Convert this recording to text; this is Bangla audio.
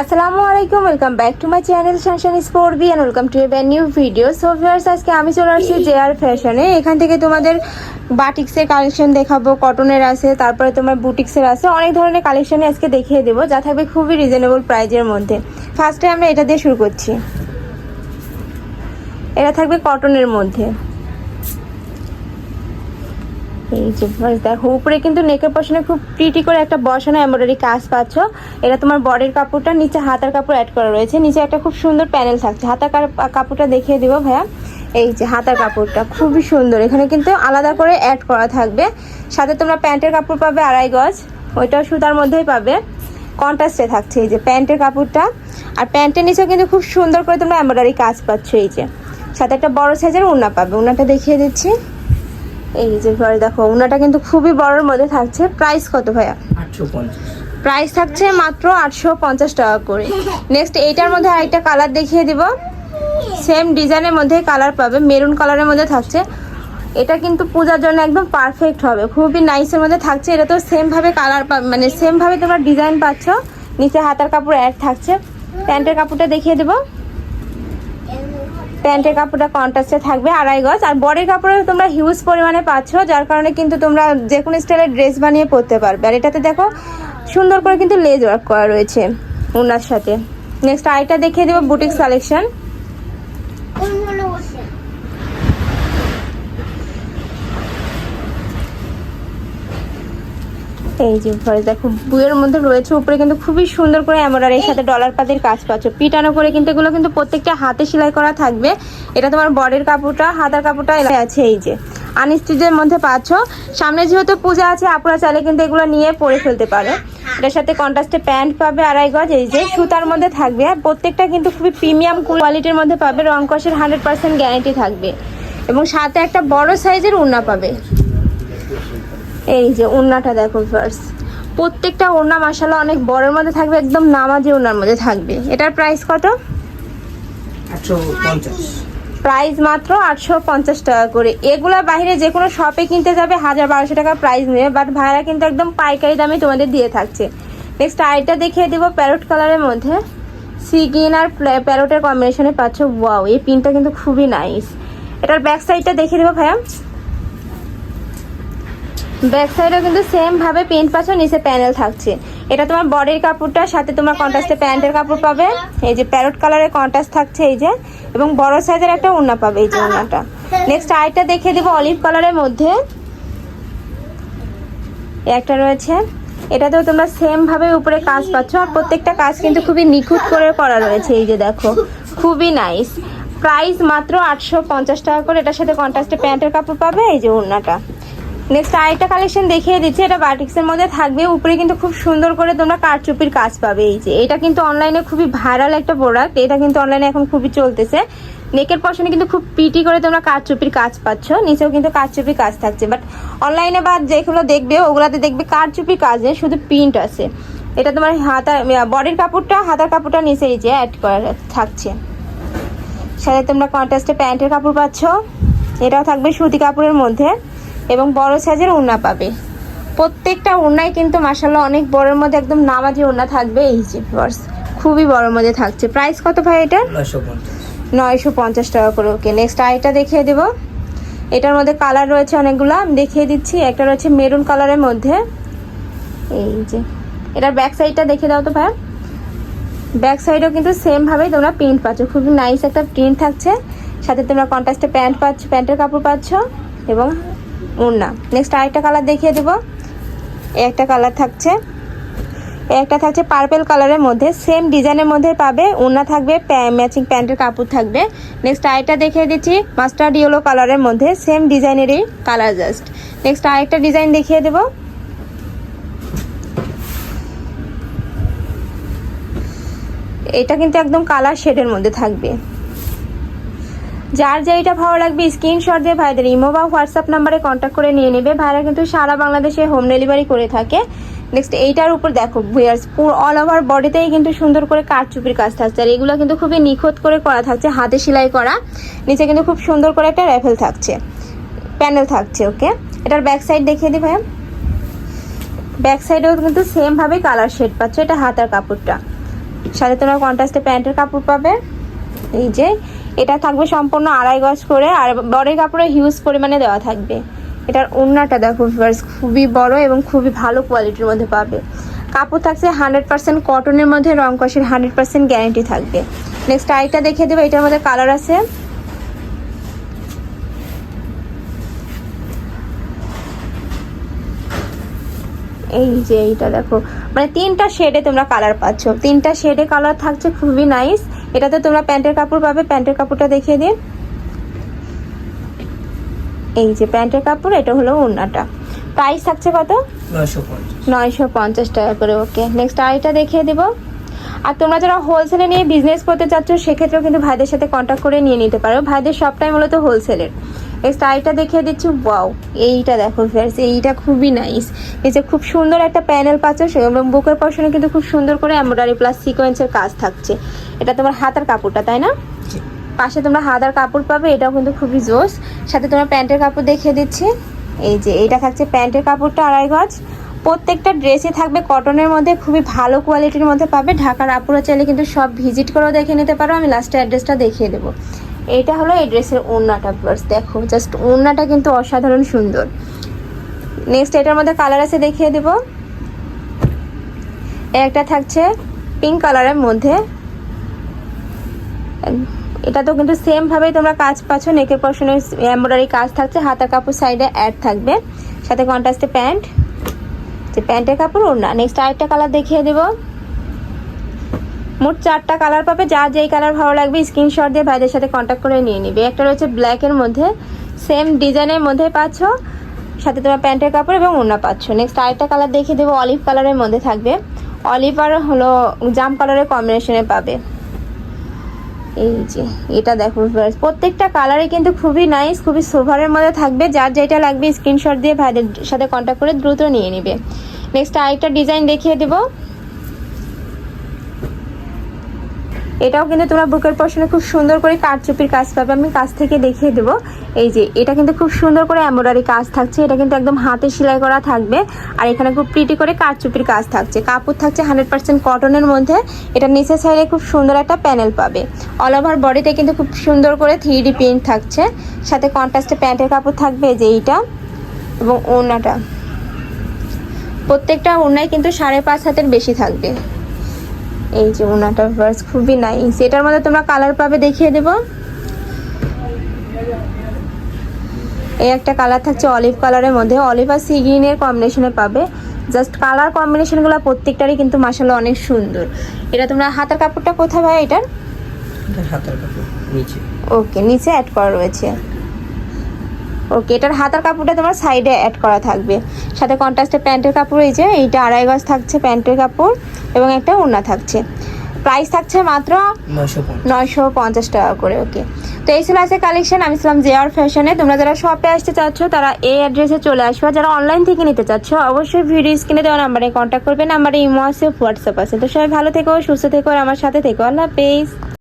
আসসালামু আলাইকুম welcome back to my channel Shanshan sport B and welcome to a new video so viewers আজকে আমি চলে আসছি জে আর ফ্যাশনে এখান থেকে তোমাদের বাটিক্সের কালেকশন দেখাবো কটনের আছে, তারপরে তোমার বুটিক্সের আছে। অনেক ধরনের কালেকশনে আজকে দেখিয়ে দেবো, যা থাকবে খুবই রিজনেবল প্রাইজের মধ্যে। ফার্স্টে আমরা এটা দিয়ে শুরু করছি। এটা থাকবে কটনের মধ্যে। এই যে দেখো, উপরে কিন্তু নেকের পশনে খুব প্রিটি করে একটা বসানো এমব্রয়ডারি কাজ পাচ্ছ। এটা তোমার বডির কাপড়টা, নিচে হাতার কাপড় অ্যাড করা রয়েছে। নিচে একটা খুব সুন্দর প্যানেল থাকছে। হাতার কাপড়টা দেখিয়ে দিব ভাইয়া। এই যে হাতার কাপড়টা, খুবই সুন্দর। এখানে কিন্তু আলাদা করে অ্যাড করা থাকবে। সাথে তোমরা প্যান্টের কাপড় পাবে আড়াই গজ। ওইটাও সুতার মধ্যেই পাবে। কন্ট্রাস্টে থাকছে এই যে প্যান্টের কাপড়টা। আর প্যান্টের নিচেও কিন্তু খুব সুন্দর করে তোমরা এমব্রয়ডারি কাজ পাচ্ছ এই যে। সাথে একটা বড় সাইজের উন্না পাবে। উন্নাটা দেখিয়ে দিচ্ছি। এই যে ঘরে দেখো উনাটা কিন্তু খুবই বড়র মধ্যে থাকছে। প্রাইস কত ভাইয়া? প্রাইস থাকছে মাত্র আটশো পঞ্চাশ টাকা করে। নেক্সট এইটার মধ্যে আরেকটা কালার দেখিয়ে দিব। সেম ডিজাইনের মধ্যে কালার পাবে। মেরুন কালারের মধ্যে থাকছে। এটা কিন্তু পূজার জন্য একদম পারফেক্ট হবে। খুবই নাইসের মধ্যে থাকছে। এটা তো সেম ভাবে কালার মানে সেম ভাবে তোমরা ডিজাইন পাচ্ছ। নিচে হাতার কাপড় অ্যাড থাকছে। প্যান্টের কাপড়টা দেখিয়ে দেবো। প্যান্টের কাপড়টা কন্ট্রাস্টে থাকবে আড়াই গজ। আর বডির কাপড়ে তোমরা হিউজ পরিমাণে পাচ্ছ, যার কারণে কিন্তু তোমরা যে কোনো স্টাইলের ড্রেস বানিয়ে পরতে পারবে। আর এটাতে দেখো সুন্দর করে কিন্তু লেজ ওয়ার্ক করা রয়েছে ওনার সাথে। নেক্সট আইটা দেখিয়ে দেবো বুটিক কালেকশন এই যে ভয়েস দেখো বুয়ের মধ্যে রয়েছে উপরে কিন্তু খুবই সুন্দর করে এমব্রয়ডারির সাথে ডলার পাতির কাজ পাচ্ছ পিটানো করে কিন্তু এগুলো কিন্তু প্রত্যেকটা হাতে সেলাই করা থাকবে। এটা তোমার বডির কাপড়টা, হাতার কাপড়টা আছে এই যে। আনস্টিচের মধ্যে পাচ্ছ। সামনে যেহেতু পূজা আছে আপনারা চাইলে কিন্তু এগুলো নিয়ে পরে ফেলতে পারো। এটার সাথে কন্ট্রাস্টে প্যান্ট পাবে, আড়াই গজ, এই যে সুতার মধ্যে থাকবে। আর প্রত্যেকটা কিন্তু খুবই প্রিমিয়াম কোয়ালিটির মধ্যে পাবে। রং কষের হান্ড্রেড পার্সেন্ট গ্যারান্টি থাকবে। এবং সাথে একটা বড় সাইজের উন্না পাবে। এই যে ওড়নাটা দেখো ফার্স্ট প্রত্যেকটা ওড়না মাসালা অনেক বড়ের মধ্যে থাকবে একদম নামাজি ওড়নার মধ্যে থাকবে। এটার প্রাইস কত? প্রাইস মাত্র আটশো পঞ্চাশ টাকা করে। এগুলা বাইরে যে কোনো শপে কিনতে যাবে হাজার বারোশো টাকা প্রাইস নেবে বাট ভাইরা কিন্তু একদম পাইকারি দামে তোমাদের দিয়ে থাকছে। নেক্সট আইটা দেখিয়ে দিব প্যারোট কালারের মধ্যে। সি গ্রিন আর প্যারোটের কম্বিনেশনে পাচ্ছ ওয়াও এই পিনটা কিন্তু খুবই নাইস এটার ব্যাক সাইডটা দেখিয়ে দেবো ভাইয়া। ব্যাক সাইডেও কিন্তু সেম ভাবে প্রিন্ট পাচ্ছ, নিচে প্যানেল থাকছে। এটা তোমার বডির কাপড়টা, সাথে তোমার কন্ট্রাস্টে প্যান্টের কাপড় পাবে। এই যে প্যারট কালারের কন্ট্রাস্ট থাকছে এই যে, এবং বড় সাইজের একটা ওড়না পাবে এই যে ওড়নাটা নেক্সট আইটা দেখিয়ে দেবো অলিভ কালারের মধ্যে। একটা রয়েছে। এটাতেও তোমরা সেম ভাবে উপরে কাজ পাচ্ছ, আর প্রত্যেকটা কাজ কিন্তু খুবই নিখুঁত করে করা রয়েছে, এই যে দেখো। খুবই নাইস প্রাইস মাত্র আটশো পঞ্চাশ টাকা করে, এটার সাথে কন্ট্রাস্টে প্যান্টের কাপড় পাবে, এই যে ওড়নাটা নেক্সট আরেকটা কালেকশন দেখিয়ে দিচ্ছি। এটা বাটিক্সের মধ্যে থাকবে। উপরে কিন্তু খুব সুন্দর করে তোমরা কারচুপির কাজ পাবে। এই যে, এটা কিন্তু অনলাইনে খুবই ভাইরাল একটা প্রোডাক্ট এটা কিন্তু অনলাইনে এখন খুবই চলতেছে। নেকের পশনে কিন্তু খুব পিটি করে তোমরা কারচুপির কাজ পাচ্ছ। নিচেও কিন্তু কারচুপির কাজ থাকছে। বাট অনলাইনে বা যেগুলো দেখবে, ওগুলাতে দেখবে কারচুপির কাজ নেই, শুধু প্রিন্ট আছে। এটা তোমার হাতা, বডির কাপড়টা, হাতার কাপড়টা নিচে এই যে অ্যাড করা থাকছে। সাথে তোমরা কন্ট্রাস্টে প্যান্টের কাপড় পাচ্ছ। এটাও থাকবে সুতি কাপড়ের মধ্যে। এবং বড় সাইজের ওড়না পাবে। প্রত্যেকটা ওড়নায় কিন্তু মাসাল্লাহ অনেক বড়ের মধ্যে একদম নামাজি ওড়না থাকবে এই যে ভিউয়ার্স খুবই বড়র মধ্যে থাকছে। প্রাইস কত ভাই এটা নয়শো পঞ্চাশ। টাকা করে ওকে নেক্সট আইটা দেখিয়ে দেবো। এটার মধ্যে কালার রয়েছে অনেকগুলো, আমি দেখিয়ে দিচ্ছি। একটা রয়েছে মেরুন কালারের মধ্যে। এই যে, এটার ব্যাক সাইডটা দেখিয়ে দাও তো ভাই। ব্যাক সাইডেও কিন্তু সেম ভাবেই তোমরা প্রিন্ট পাচ্ছ। খুবই নাইস একটা প্রিন্ট থাকছে। সাথে তোমরা কন্ট্রাস্টে প্যান্ট পাচ্ছ, প্যান্টের কাপড় পাচ্ছ এবং ওড়না। নেক্সট আরেকটা কালার দেখিয়ে দেবো। একটা কালার থাকছে। একটা থাকছে পার্পেল কালারের মধ্যে। সেম ডিজাইনের মধ্যে পাবে, ওড়না থাকবে ম্যাচিং প্যান্টের কাপড় থাকবে। নেক্সট আরেকটা দেখিয়ে দিচ্ছি মাস্টার্ড ইয়েলো কালারের মধ্যে। সেম ডিজাইনেরই কালার জাস্ট নেক্সট আরেকটা ডিজাইন দেখিয়ে দেবো। এটা কিন্তু একদম কালার শেডের মধ্যে থাকবে। যার যেটা ভালো লাগবে স্ক্রিনশট দিয়ে ভাইদের ইমো বা হোয়াটসঅ্যাপ নাম্বারে কন্ট্যাক্ট করে নিয়ে নেবে। ভাইরা কিন্তু সারা বাংলাদেশে হোম ডেলিভারি করে থাকে। নেক্সট এইটার উপর দেখো ভিয়ার্স পুরো অল ওভার বডিতেই কিন্তু সুন্দর করে কাঠচুপির কাজ থাকছে। আর এগুলো কিন্তু খুবই নিখুঁত করে করা থাকছে, হাতে সেলাই করা। নিচে কিন্তু খুব সুন্দর করে একটা র্যাফেল থাকছে। প্যানেল থাকছে ওকে এটার ব্যাক সাইড দেখিয়ে দিই ভাইয়া। ব্যাক সাইডেও কিন্তু সেম ভাবে কালার শেড পাচ্ছে, এটা হাতার কাপড়টা। সাথে তোমরা কন্ট্রাস্টে প্যান্টের কাপড় পাবে। এই যে এটা থাকবে সম্পূর্ণ আড়াই গজ করে আর বরের কাপড়ে হিউজ পরিমাণে দেওয়া থাকবে। এটার ওড়নাটা দেখো viewers, খুবই বড় এবং খুবই ভালো কোয়ালিটির মধ্যে পাবে। কাপড় থাকছে হান্ড্রেড পার্সেন্ট কটনের মধ্যে রং কষের হান্ড্রেড পার্সেন্ট গ্যারেন্টি থাকবে। নেক্সট আরেকটা দেখে দেবো এটার মধ্যে কালার আছে। এই যে এইটা দেখো মানে তিনটা শেডে তোমরা কালার পাচ্ছ। তিনটা শেডে কালার থাকছে খুবই নাইস এটাতে তোমরা প্যান্টের কাপড় পাবে। প্যান্টের কাপড়টা দেখিয়ে দিন এই যে প্যান্টের কাপড় এটা হলো ওড়নাটা। প্রাইস থাকছে কত? নয়শো পঞ্চাশ। টাকা করে ওকে। নেক্সট আরেকটা দেখিয়ে দেব। আর তোমরা যারা হোলসেলে নিয়ে বিজনেস করতে চাচ্ছ সেক্ষেত্রেও কিন্তু ভাইদের সাথে কন্ট্যাক্ট করে নিয়ে নিতে পারো। ভাইদের সবটাই মূলত হোলসেলের নেক্সট আরেকটা দেখিয়ে দিচ্ছি ওয়াও এইটা দেখো ফ্রেন্ডস এইটা খুবই নাইস এই যে খুব সুন্দর একটা প্যানেল পাচ্ছ এবং বুকের পশনে কিন্তু খুব সুন্দর করে এমব্রয়ডারি প্লাস সিকোয়েন্সের কাজ থাকছে। এটা তোমার হাতের কাপড়টা তাই না? পাশে তোমরা হাতার কাপড় পাবে এটাও কিন্তু খুবই জোস। সাথে তোমরা প্যান্টের কাপড় দেখিয়ে দিচ্ছি। এই যে এইটা থাকছে প্যান্টের কাপড়টা আড়াই গজ। প্রত্যেকটা ড্রেসে থাকবে কটনের মধ্যে খুবই ভালো কোয়ালিটির মধ্যে পাবে। ঢাকার আপুরা চাইলে কিন্তু সব ভিজিট করেও দেখে নিতে পারো। আমি লাস্টে অ্যাড্রেসটা দেখিয়ে দেবো। এইটা হলো এই ড্রেসের ওড়নাটা ফার্স্ট দেখো জাস্ট ওড়নাটা কিন্তু অসাধারণ সুন্দর। নেক্সট এটার মধ্যে কালার আছে দেখিয়ে দেবো। একটা থাকছে পিঙ্ক কালারের মধ্যে। এটা তো কিন্তু সেম ভাবেই তোমরা কাজ পাচ্ছ নেকের পশনে এমব্রয়ডারি কাজ থাকছে, হাতার কাপড় সাইডে অ্যাড থাকবে। সাথে কন্ট্রাস্টে প্যান্ট। যে প্যান্টের কাপড়, ওড়না। নেক্সট আরেকটা কালার দেখিয়ে দেবো। মোট চারটা কালার পাবে, যার যেই কালার ভালো লাগবে স্ক্রিনশট দিয়ে ভাইদের সাথে কন্ট্যাক্ট করে নিয়ে নিবে। একটা রয়েছে ব্ল্যাকের মধ্যে সেম ডিজাইনের মধ্যে পাচ্ছ। সাথে তোমার প্যান্টের কাপড় এবং ওড়না পাচ্ছ। নেক্সট আরেকটা কালার দেখিয়ে দেবো অলিভ কালারের মধ্যে থাকবে। অলিভ আর হলো জাম কালারের কম্বিনেশনে পাবে। এই যে, এটা দেখো প্রত্যেকটা কালারই কিন্তু খুবই নাইস খুবই সোভারের মধ্যে থাকবে। যার যেটা লাগবে স্ক্রিনশট দিয়ে ভাইদের সাথে কন্ট্যাক্ট করে দ্রুত নিয়ে নিবে। নেক্সট আরেকটা ডিজাইন দেখিয়ে দেবো। এটাও কিন্তু তোমরা বুকের পশনে খুব সুন্দর করে কাঠচুপির কাজ পাবে। আমি কাছ থেকে দেখিয়ে দেবো। এই যে, এটা কিন্তু খুব সুন্দর করে এমব্রয়ডারি কাজ থাকছে। এটা কিন্তু একদম হাতে সেলাই করা থাকবে। আর এখানে খুব প্রিটি করে কাঠচুপির কাজ থাকছে। কাপড় থাকছে হান্ড্রেড পার্সেন্ট কটনের মধ্যে। এটা নিচের সাইডে খুব সুন্দর একটা প্যানেল পাবে। অল ওভার বডিতে কিন্তু খুব সুন্দর করে থ্রি প্রিন্ট থাকছে। সাথে কন্ট্রাস্টে প্যান্টের কাপড় থাকবে যে এইটা এবং ওড়নাটা। প্রত্যেকটা ওড়নায় কিন্তু সাড়ে পাঁচ হাতের বেশি থাকবে। এই যে ওনাটা ভার্স খুবই নাইস এটার মধ্যে তোমরা কালার পাবে দেখিয়ে দেবো। এই একটা কালার থাকছে অলিভ কালারের মধ্যে। অলিভ আর সি গ্রিনের কম্বিনেশনে পাবে। জাস্ট কালার কম্বিনেশনগুলো প্রত্যেকটারই কিন্তু মাসাল্লাহ অনেক সুন্দর। এটা তোমরা হাতের কাপড়টা কোথায় ভাই এটার? এটা হাতার কাপড় নিচে। ওকে নিচে অ্যাড করা রয়েছে। ওকে এটার হাতার কাপড়টা তোমার সাইডে অ্যাড করা থাকবে। সাথে কন্ট্রাস্টে প্যান্টের কাপড় এই যে এইটা আড়াই গজ থাকছে প্যান্টের কাপড়। এবং একটা ওড়না থাকছে। প্রাইস থাকছে মাত্র নয়শো পঞ্চাশ। টাকা করে ওকে তো এই ছিল আছে কালেকশন আমি ছিলাম জেআর ফ্যাশনে তোমরা যারা শপে আসতে চাচ্ছ তারা এই অ্যাড্রেসে চলে আসবে। যারা অনলাইন থেকে নিতে চাচ্ছ অবশ্যই ভিডিও স্ক্রিনে দেওয়া নাম্বারে কন্ট্যাক্ট করবে। নাম্বারে ইমো আছে হোয়াটসঅ্যাপ আছে। তো সবাই ভালো থেকো সুস্থ থেকো আর আমার সাথে থেকো। আল্লাহ হাফেজ।